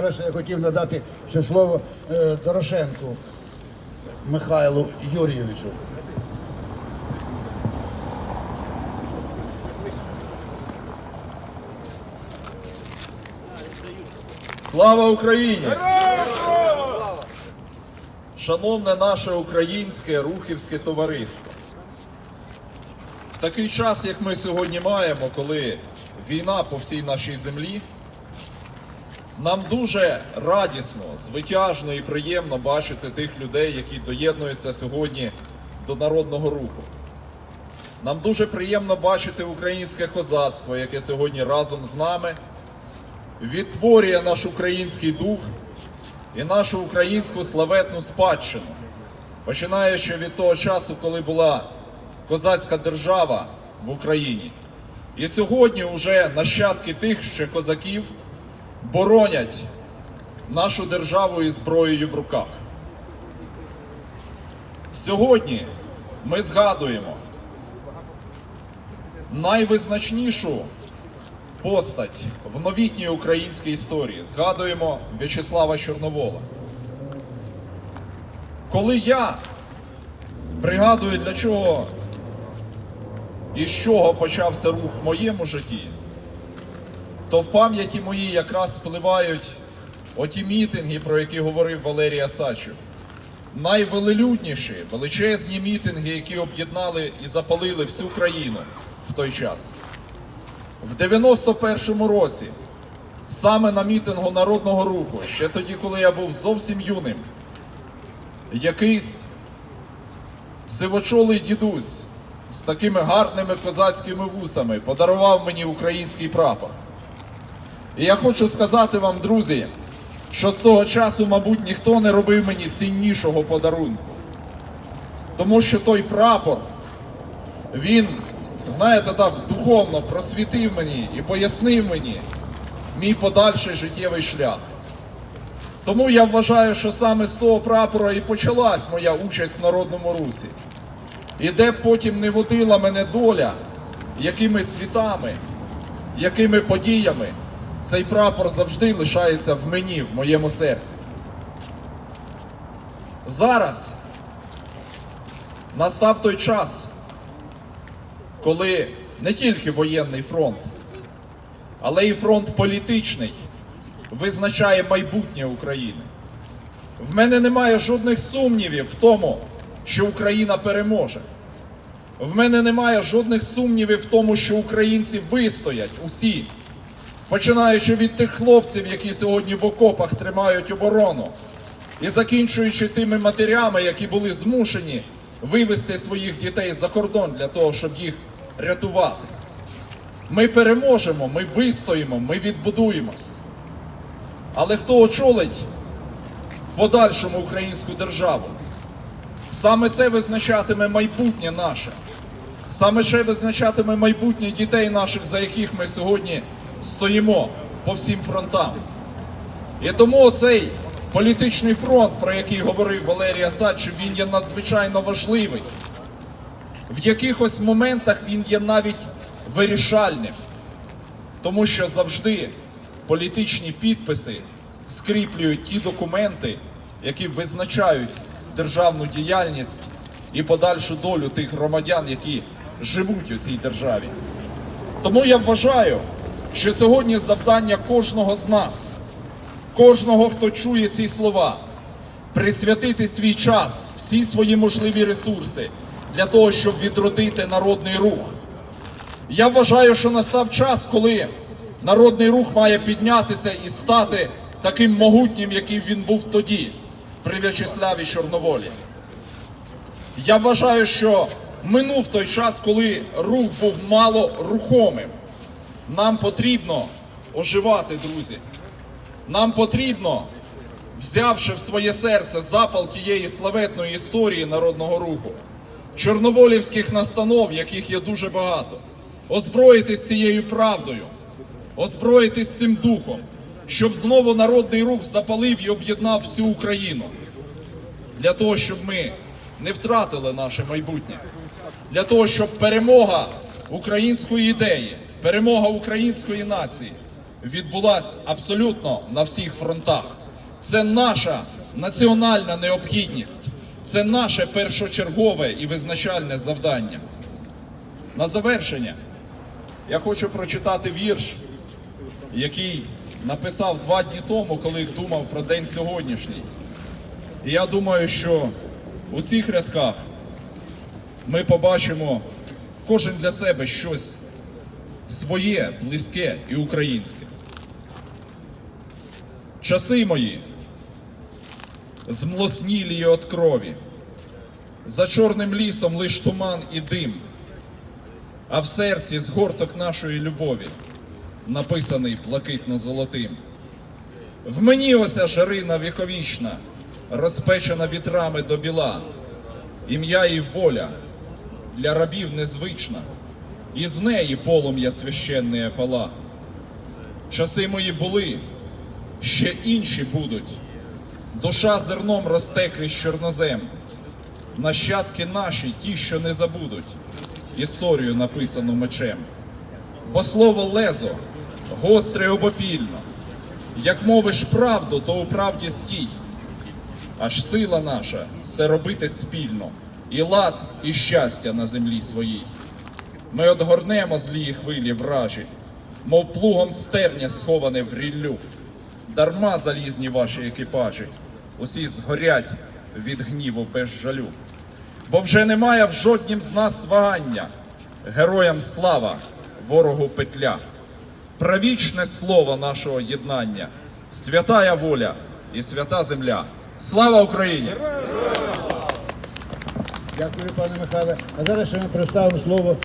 Я хотів надати ще слово е, Дорошенку Михайлу Юрійовичу. Слава Україні! Шановне наше українське рухівське товариство. В такий час, як ми сьогодні маємо, коли війна по всій нашій землі, нам дуже радісно, звитяжно і приємно бачити тих людей, які доєднуються сьогодні до народного руху. Нам дуже приємно бачити українське козацтво, яке сьогодні разом з нами відтворює наш український дух і нашу українську славетну спадщину, починаючи від того часу, коли була козацька держава в Україні. І сьогодні вже нащадки тих ще козаків боронять нашу державу із зброєю в руках. Сьогодні ми згадуємо найвизначнішу постать в новітній українській історії. Згадуємо В'ячеслава Чорновола. Коли я пригадую, для чого і з чого почався рух в моєму житті, то в пам'яті моїй якраз спливають оті мітинги, про які говорив Валерій Асачев. Найвелелюдніші, величезні мітинги, які об'єднали і запалили всю країну в той час. В 91-му році, саме на мітингу народного руху, ще тоді, коли я був зовсім юним, якийсь сивочолий дідусь з такими гарними козацькими вусами подарував мені український прапор. І я хочу сказати вам, друзі, що з того часу, мабуть, ніхто не робив мені ціннішого подарунку. Тому що той прапор, він, знаєте, так духовно просвітив мені і пояснив мені мій подальший життєвий шлях. Тому я вважаю, що саме з того прапора і почалась моя участь в народному русі. І де потім не водила мене доля, якими світами, якими подіями, цей прапор завжди лишається в мені, в моєму серці. Зараз настав той час, коли не тільки воєнний фронт, але і фронт політичний визначає майбутнє України. В мене немає жодних сумнівів в тому, що Україна переможе. В мене немає жодних сумнівів в тому, що українці вистоять усі, починаючи від тих хлопців, які сьогодні в окопах тримають оборону, і закінчуючи тими матерями, які були змушені вивезти своїх дітей за кордон для того, щоб їх рятувати. Ми переможемо, ми вистоїмо, ми відбудуємось. Але хто очолить в подальшому українську державу? Саме це визначатиме майбутнє наше. Саме це визначатиме майбутнє дітей наших, за яких ми сьогодні стоїмо по всім фронтам. І тому цей політичний фронт, про який говорив Валерій Асадчев, він є надзвичайно важливий. В якихось моментах він є навіть вирішальним, тому що завжди політичні підписи скріплюють ті документи, які визначають державну діяльність і подальшу долю тих громадян, які живуть у цій державі. Тому я вважаю, що сьогодні завдання кожного з нас, кожного, хто чує ці слова, присвятити свій час, всі свої можливі ресурси для того, щоб відродити народний рух. Я вважаю, що настав час, коли народний рух має піднятися і стати таким могутнім, яким він був тоді, при В'ячеславі Чорноволі. Я вважаю, що минув той час, коли рух був мало рухомим. Нам потрібно оживати, друзі. Нам потрібно, взявши в своє серце запал тієї славетної історії народного руху, чорноволівських настанов, яких є дуже багато, озброїтись цією правдою, озброїтись цим духом, щоб знову народний рух запалив і об'єднав всю Україну для того, щоб ми не втратили наше майбутнє, для того, щоб перемога української ідеї, перемога української нації відбулась абсолютно на всіх фронтах. Це наша національна необхідність, це наше першочергове і визначальне завдання. На завершення я хочу прочитати вірш, який написав два дні тому, коли думав про день сьогоднішній. І я думаю, що у цих рядках ми побачимо кожен для себе щось своє, близьке і українське. Часи мої змлоснілі від крові, за чорним лісом лиш туман і дим, а в серці згорток нашої любові, написаний блакитно-золотим. В мені ося жарина віковічна, розпечена вітрами до біла, ім'я і воля для рабів незвична, і з неї полум'я священне пала. Часи мої були, ще інші будуть. Душа зерном росте крізь чорнозем. Нащадки наші, ті, що не забудуть, історію написану мечем. Бо слово лезо гостре обопільно. Як мовиш правду, то у правді стій. Аж сила наша все робити спільно, і лад, і щастя на землі своїй. Ми одгорнемо злії хвилі вражі, мов плугом стерня сховане в ріллю. Дарма залізні ваші екіпажі, усі згорять від гніву без жалю. Бо вже немає в жоднім з нас вагання, героям слава, ворогу петля. Правічне слово нашого єднання, святая воля і свята земля. Слава Україні! Дякую, пане Михайле. А зараз ще ми представимо слово